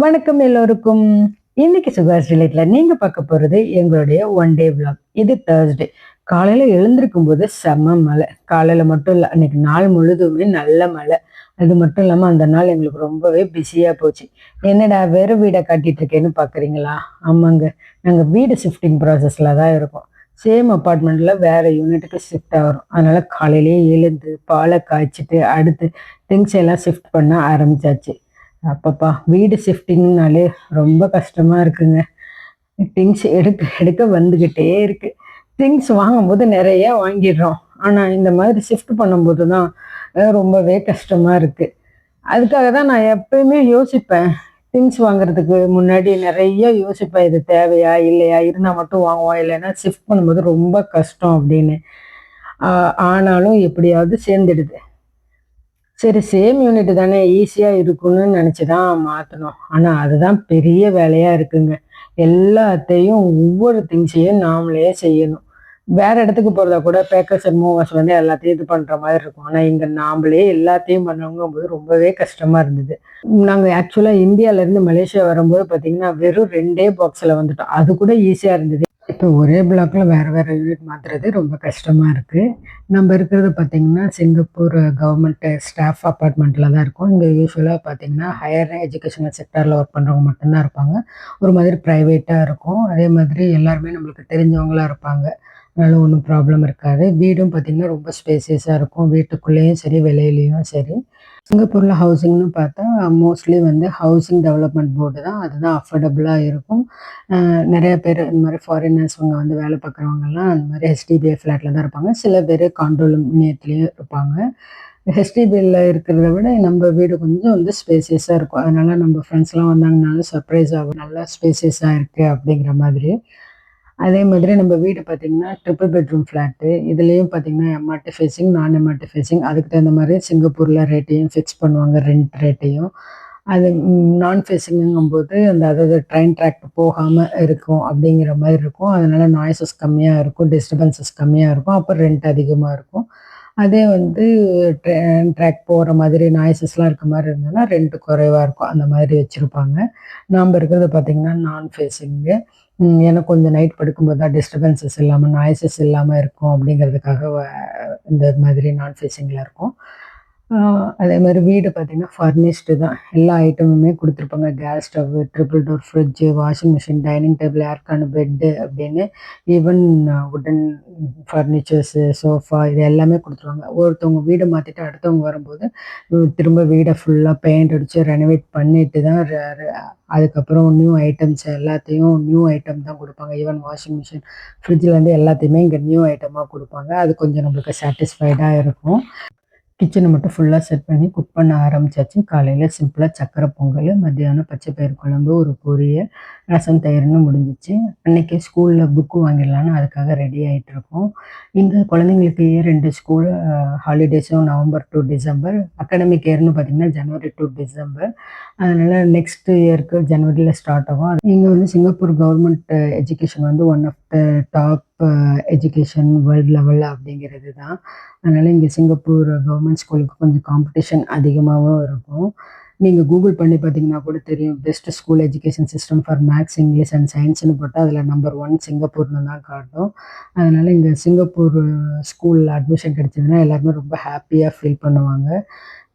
வணக்கம் எல்லோருக்கும். இன்னைக்கு சுகாஸ் ரிலேட்டில் நீங்கள் பார்க்க போகிறது எங்களுடைய ஒன் டே விளாக் இது தேர்ஸ்டே காலையில் எழுந்திருக்கும் போது செம்ம மழை. காலையில் மட்டும் இல்லை அன்னைக்கு நாள் முழுதுமே நல்ல மழை. அது மட்டும் இல்லாமல் அந்த நாள் எங்களுக்கு ரொம்பவே பிஸியாக போச்சு. என்னடா வெறும் வீடை காட்டிட்டு இருக்கேன்னு பார்க்குறீங்களா ஆமாங்க. நாங்கள் வீடு ஷிஃப்டிங் ப்ராசஸில் தான் இருக்கோம். சேம் அப்பார்ட்மெண்ட்டில் வேறு யூனிட்டுக்கு ஷிஃப்ட் ஆகிறோம். அதனால காலையிலேயே எழுந்து பாலை காய்ச்சிட்டு அடுத்து திங்ஸ் எல்லாம் ஷிஃப்ட் பண்ண ஆரம்பிச்சாச்சு. அப்பப்பா வீடு ஷிஃப்டிங்னாலே ரொம்ப கஷ்டமா இருக்குங்க. திங்ஸ் எடுக்க எடுக்க வந்துக்கிட்டே இருக்கு. திங்ஸ் வாங்கும்போது நிறைய வாங்கிடுறோம். ஆனால் இந்த மாதிரி ஷிஃப்ட் பண்ணும்போது தான் ரொம்பவே கஷ்டமா இருக்கு. அதுக்காக தான் நான் எப்பயுமே யோசிப்பேன். திங்ஸ் வாங்குறதுக்கு முன்னாடி நிறைய யோசிப்பேன். இது தேவையா இல்லையா? இருந்தால் மட்டும் வாங்குவோம். இல்லைன்னா ஷிஃப்ட் பண்ணும்போது ரொம்ப கஷ்டம் அப்படின்னு. ஆனாலும் எப்படியாவது சேர்ந்துடுது. சரி சேம் யூனிட் தானே ஈஸியாக இருக்கும்னு நினச்சி தான் மாற்றணும் ஆனால் அதுதான் பெரிய வேலையாக இருக்குங்க. எல்லாத்தையும் ஒவ்வொரு திங்ஸையும் நாமளே செய்யணும். வேற இடத்துக்கு போகிறதா கூட பேக்கர்ஸ் அண்ட் மூவர்ஸ் வந்து எல்லாத்தையும் இது பண்ணுற மாதிரி இருக்கும். ஆனால் இங்கே நாமளே எல்லாத்தையும் பண்ணுறவங்கும்போது ரொம்பவே கஷ்டமாக இருந்தது. நாங்கள் ஆக்சுவலாக இந்தியாவிலேருந்து மலேசியா வரும்போது பார்த்தீங்கன்னா வெறும் ரெண்டே பாக்ஸில் வந்துட்டோம். அது கூட ஈஸியாக இருந்தது. இப்போ ஒரே பிளாக்கில் வேறு வேறு யூனிட் மாற்றுறது ரொம்ப கஷ்டமாக இருக்குது நம்ம இருக்கிறது பார்த்திங்கன்னா சிங்கப்பூர் கவர்மெண்ட் ஸ்டாஃப் அப்பார்ட்மெண்ட்டில் தான் இருக்கும். இங்கே யூஸ்வலாக பார்த்தீங்கன்னா ஹையர் எஜுகேஷனல் செக்டரில் ஒர்க் பண்ணுறவங்க மட்டும்தான் இருப்பாங்க. ஒரு மாதிரி ப்ரைவேட்டாக இருக்கும். அதே மாதிரி எல்லாருமே நம்மளுக்கு தெரிஞ்சவங்களா இருப்பாங்க. அதனால ஒன்றும் ப்ராப்ளம் இருக்காது. வீடும் பார்த்தீங்கன்னா ரொம்ப ஸ்பேசியஸாக இருக்கும். வீட்டுக்குள்ளேயும் சரி வெளியிலையும் சரி. சிங்கப்பூரில் ஹவுசிங்னு பார்த்தா மோஸ்ட்லி வந்து ஹவுசிங் டெவலப்மெண்ட் போர்டு தான். அதுதான் அஃபோர்டபுளாக இருக்கும். நிறைய பேர் இந்த மாதிரி ஃபாரினர்ஸ் அவங்க வந்து வேலை பார்க்குறவங்கலாம் அந்த மாதிரி ஹெச்டிபிஐ ஃப்ளாட்டில் தான் இருப்பாங்க. சில பேர் காண்டோலுமினியத்துலேயும் இருப்பாங்க. ஹெச்டிபியில் இருக்கிறத விட நம்ம வீடு கொஞ்சம் வந்து ஸ்பேசியஸாக இருக்கும். அதனால நம்ம ஃப்ரெண்ட்ஸ்லாம் வந்தாங்கனாலும் சர்ப்ரைஸ் ஆகும். நல்லா ஸ்பேசியஸாக இருக்குது அப்படிங்கிற மாதிரி. அதே மாதிரி நம்ம வீடு பார்த்தீங்கன்னா ட்ரிபிள் பெட்ரூம் ஃப்ளாட்டு இதுலேயும் பார்த்தீங்கன்னா எம்ஆர்டி ஃபேஸிங் நான் எம்ஆர்டி ஃபேஸிங் அதுக்கு தகுந்த மாதிரி சிங்கப்பூரில் ரேட்டையும் ஃபிக்ஸ் பண்ணுவாங்க ரெண்ட் ரேட்டையும் அது நான் ஃபேஸிங்கும்போது அந்த அதாவது ட்ரெயின் ட்ராக் போகாமல் இருக்கும் அப்படிங்கிற மாதிரி இருக்கும். அதனால நாய்ஸஸ் கம்மியாக இருக்கும் டிஸ்டர்பன்சஸ் கம்மியாக இருக்கும் அப்போ ரெண்ட் அதிகமாக இருக்கும். அதே வந்து ட்ரெயின் ட்ராக் போகிற மாதிரி நாய்ஸஸ்லாம் இருக்க மாதிரி இருந்ததுன்னா ரெண்ட் குறைவாக இருக்கும். அந்த மாதிரி வச்சுருப்பாங்க. நாம் இருக்கிறது பார்த்திங்கன்னா நான் ஃபேஸிங்கு ஏன்னா கொஞ்சம் நைட் படுக்கும்போது தான் டிஸ்டர்பன்சஸ் இல்லாமல் நாய்ஸஸ் இல்லாமல் இருக்கும் அப்படிங்கிறதுக்காக இந்த மாதிரி நான் ஃபேஸிங்கில் இருக்கும். அதே மாதிரி வீடு பார்த்தீங்கன்னா ஃபர்னிஷ்டு தான். எல்லா ஐட்டமுமே கொடுத்துருப்பாங்க. Gas stove triple door fridge washing machine dining table aircon bed அப்படின்னு ஈவன் உடன் ஃபர்னிச்சர்ஸு சோஃபா இது எல்லாமே கொடுத்துருவாங்க. ஒருத்தவங்க வீடை மாற்றிட்டு அடுத்தவங்க வரும்போது திரும்ப வீடை ஃபுல்லாக பெயிண்ட் அடித்து ரெனோவேட் பண்ணிட்டு தான் அதுக்கப்புறம் நியூ ஐட்டம்ஸ் எல்லாத்தையும் நியூ ஐட்டம் தான் கொடுப்பாங்க. ஈவன் வாஷிங் மிஷின் ஃப்ரிட்ஜ்லேருந்து எல்லாத்தையுமே இங்கே நியூ ஐட்டமாக கொடுப்பாங்க. அது கொஞ்சம் நம்மளுக்கு சாட்டிஸ்ஃபைடாக இருக்கும். கிச்சனை மட்டும் ஃபுல்லாக செட் பண்ணி குக் பண்ண ஆரம்பிச்சாச்சு. காலையில் சிம்பிளாக சக்கரை பொங்கல் மத்தியானம் பச்சை பயிர் குழம்பு ஒரு பொரியல் ரசம் தயிர்னு முடிஞ்சிச்சு. அன்றைக்கி ஸ்கூலில் புக்கு வாங்கிடலான்னு அதுக்காக ரெடி ஆகிட்ருக்கோம் இந்த இங்கே குழந்தைங்களுக்கு ரெண்டு ஸ்கூல் ஹாலிடேஸும் நவம்பர் டு டிசம்பர் அகாடமிக் இயர்னு பார்த்தீங்கன்னா ஜனவரி டு டிசம்பர். அதனால் நெக்ஸ்ட் இயருக்கு ஜனவரியில் ஸ்டார்ட் ஆகும். இங்கே வந்து சிங்கப்பூர் கவர்மெண்ட் எஜுகேஷன் வந்து one of the top education world லெவலில் அப்படிங்கிறது தான் அதனால் இங்கே சிங்கப்பூர் கவர்மெண்ட் ஸ்கூலுக்கு கொஞ்சம் காம்படிஷன் அதிகமாகவும் இருக்கும். நீங்கள் கூகுள் பண்ணி பார்த்தீங்கன்னா கூட தெரியும் best school education system for maths English and சயின்ஸ்னு போட்டால் அதில் நம்பர் ஒன் சிங்கப்பூர்னு தான் காட்டும். அதனால் இங்கே சிங்கப்பூர் ஸ்கூலில் அட்மிஷன் கிடச்சிதுன்னா எல்லாருமே ரொம்ப ஹாப்பியாக ஃபீல் பண்ணுவாங்க.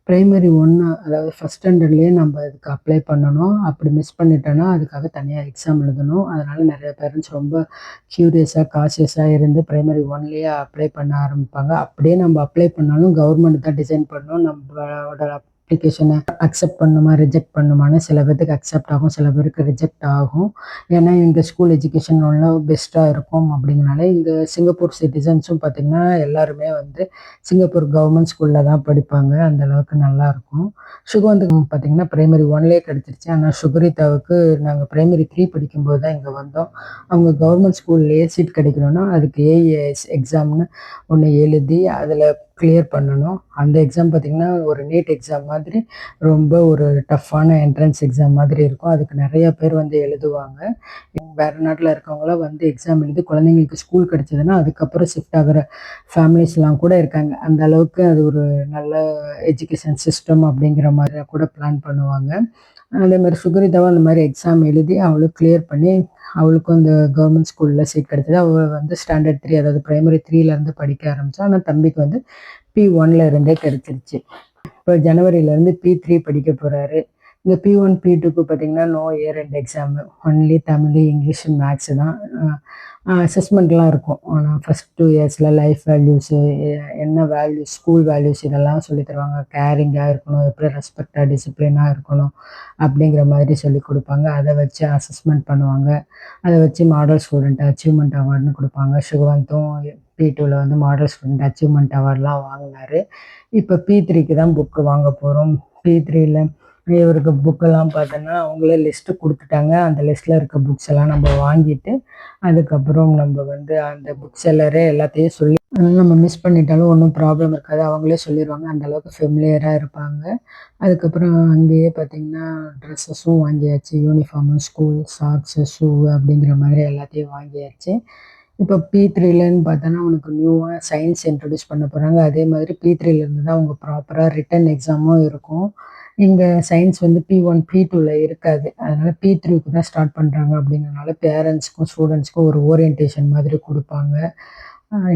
ப்ரைமரி ஒன்று அதாவது ஃபஸ்ட் ஸ்டாண்டர்ட்லேயே நம்ம இதுக்கு அப்ளை பண்ணணும். அப்படி மிஸ் பண்ணிட்டோன்னா அதுக்காக தனியாக எக்ஸாம் எழுதணும். அதனால் நிறைய பேரண்ட்ஸ் ரொம்ப க்யூரியஸாக காசியஸாக இருந்து ப்ரைமரி ஒன்லேயே அப்ளை பண்ண ஆரம்பிப்பாங்க. அப்படியே நம்ம அப்ளை பண்ணாலும் கவர்மெண்ட் தான் டிசைன் பண்ணணும். நம்மளோட அப்ளிகேஷனை அக்செப்ட் பண்ணுமா ரிஜெக்ட் பண்ணுமான்னு சில பேருக்கு அக்செப்ட் ஆகும் சில பேருக்கு ரிஜெக்ட் ஆகும். ஏன்னா எங்கள் ஸ்கூல் எஜுகேஷன் ஒன்றும் பெஸ்ட்டாக இருக்கும் அப்படிங்கனால இங்கே சிங்கப்பூர் சிட்டிசன்ஸும் பார்த்திங்கன்னா எல்லாருமே வந்து சிங்கப்பூர் கவர்மெண்ட் ஸ்கூலில் தான் படிப்பாங்க. அந்த அளவுக்கு சுகவந்துக்கு பார்த்தீங்கன்னா ப்ரைமரி ஒன்லேயே கிடச்சிருச்சு. ஆனால் சுகரிதாவுக்கு நாங்கள் ப்ரைமரி த்ரீ படிக்கும்போது தான் இங்கே வந்தோம். அவங்க கவர்மெண்ட் ஸ்கூல்லேயே சீட் கிடைக்கணும்னா அதுக்கு ஏஏஎஸ் எக்ஸாம்னு ஒன்று எழுதி அதில் கிளியர் பண்ணணும். அந்த எக்ஸாம் பார்த்திங்கன்னா ஒரு நீட் எக்ஸாம் மாதிரி ரொம்ப ஒரு டஃப்பான என்ட்ரன்ஸ் எக்ஸாம் மாதிரி இருக்கும். அதுக்கு நிறைய பேர் வந்து எழுதுவாங்க. வேறு நாட்டில் இருக்கவங்களாம் வந்து எக்ஸாம் எழுதி குழந்தைங்களுக்கு ஸ்கூல் கிடைச்சதுன்னா அதுக்கப்புறம் ஷிஃப்ட் ஆகிற ஃபேமிலிஸ்லாம் கூட இருக்காங்க. அந்த அளவுக்கு அது ஒரு நல்ல எஜுகேஷன் சிஸ்டம் அப்படிங்கிற மாதிரி கூட பிளான் பண்ணுவாங்க. அதே மாதிரி சுகரிதாவும் அந்த மாதிரி எக்ஸாம் எழுதி அவளும் கிளியர் பண்ணி அவளுக்கும் அந்த கவர்மெண்ட் ஸ்கூலில் சீட் கிடைச்சது. அவள் வந்து ஸ்டாண்டர்ட் த்ரீ அதாவது ப்ரைமரி த்ரீலேருந்து படிக்க ஆரம்பித்தா ஆனால் தம்பிக்கு வந்து பி ஒன்ல இருந்தே கிடைச்சிருச்சு. இப்போ ஜனவரியிலேருந்து பி த்ரீ படிக்க போகிறாரு இந்த பி ஒன் பி டூக்கு பார்த்தீங்கன்னா நோ இயர் ரெண்டு exam only Tamil English maths தான். அசஸ்மெண்ட்லாம் இருக்கும். ஆனால் ஃபஸ்ட் டூ இயர்ஸில் லைஃப் வேல்யூஸு என்ன வேல்யூஸ் ஸ்கூல் வேல்யூஸ் இதெல்லாம் சொல்லி தருவாங்க. கேரிங்காக இருக்கணும் எப்படி ரெஸ்பெக்டாக டிசிப்ளினாக இருக்கணும் அப்படிங்கிற மாதிரி சொல்லி கொடுப்பாங்க. அதை வச்சு அசஸ்மெண்ட் பண்ணுவாங்க. அதை வச்சு மாடல் ஸ்டூடெண்ட் அச்சீவ்மெண்ட் அவார்டுன்னு கொடுப்பாங்க. சுகவந்தும் பி டூவில் வந்து மாடல் ஸ்டூடெண்ட் அச்சீவ்மெண்ட் அவார்ட்லாம் வாங்கினார். இப்போ பி த்ரீக்கு தான் புக்கு வாங்க போகிறோம் பி த்ரீயில் இவருக்கு புக்கெல்லாம் பார்த்தோன்னா அவங்களே லிஸ்ட்டு கொடுத்துட்டாங்க. அந்த லிஸ்ட்டில் இருக்க புக்ஸ் எல்லாம் நம்ம வாங்கிட்டு அதுக்கப்புறம் நம்ம வந்து அந்த புக் செல்லரே எல்லாத்தையும் சொல்லி நம்ம மிஸ் பண்ணிட்டாலும் ஒன்றும் ப்ராப்ளம் இருக்காது. அவங்களே சொல்லிடுவாங்க அந்த அளவுக்கு ஃபெமிலியராக இருப்பாங்க. அதுக்கப்புறம் அங்கேயே பார்த்தீங்கன்னா ட்ரெஸ்ஸஸும் வாங்கியாச்சு. யூனிஃபார்மு ஸ்கூல் சாக்ஸு ஷூ அப்படிங்கிற மாதிரி எல்லாத்தையும் வாங்கியாச்சு. இப்போ பி த்ரீலன்னு பார்த்தோன்னா உனக்கு நியூவாக சயின்ஸ் இன்ட்ரடியூஸ் பண்ண போகிறாங்க அதே மாதிரி பி த்ரீலேருந்து தான் அவங்க ப்ராப்பராக ரிட்டன் எக்ஸாமும் இருக்கும். இங்கே சயின்ஸ் வந்து பி ஒன் பி டூவில் இருக்காது. அதனால் பி த்ரீக்கு தான் ஸ்டார்ட் பண்ணுறாங்க அப்படிங்கிறனால பேரண்ட்ஸ்க்கும் ஸ்டூடெண்ட்ஸ்க்கும் ஒரு ஓரியன்டேஷன் மாதிரி கொடுப்பாங்க.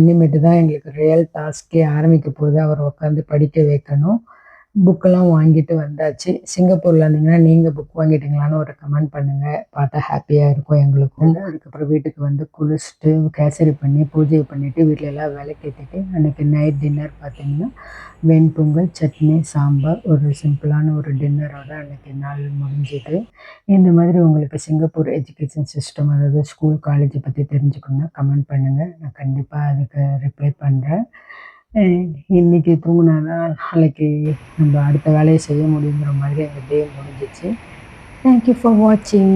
இனிமேட்டு தான் எங்களுக்கு ரியல் டாஸ்க்கே ஆரம்பிக்க போகுது. அவரை உட்காந்து படிக்க வைக்கணும். புக்கெல்லாம் வாங்கிட்டு வந்தாச்சு. சிங்கப்பூரில் இருந்தீங்கன்னா நீங்கள் புக் வாங்கிட்டீங்களான்னு ஒரு கமெண்ட் பண்ணுங்கள் பார்த்தா ஹாப்பியாக இருக்கும் எங்களுக்கும். அதுக்கப்புறம் வீட்டுக்கு வந்து குளிச்சுட்டு கேசரி பண்ணி பூஜை பண்ணிவிட்டு வீட்டில் எல்லாம் விளக்கேற்றிட்டு அன்றைக்கி நைட் டின்னர் பார்த்தீங்கன்னா வெண்பொங்கல் சட்னி சாம்பார் ஒரு சிம்பிளான ஒரு டின்னரோட அன்றைக்கி நாள் முடிஞ்சுது. இந்த மாதிரி உங்களுக்கு சிங்கப்பூர் எஜுகேஷன் சிஸ்டம் அதாவது ஸ்கூல் காலேஜை பற்றி தெரிஞ்சுக்கணுன்னா கமெண்ட் பண்ணுங்கள் நான் கண்டிப்பாக அதுக்கு ரிப்ளை பண்ணுறேன் இன்னைக்கு தூங்கினாதான் நாளைக்கு நம்ம அடுத்த வேலையை செய்ய முடியுங்கிற மாதிரி அந்த டே முடிஞ்சிச்சு. தேங்க்யூ ஃபார் வாட்சிங்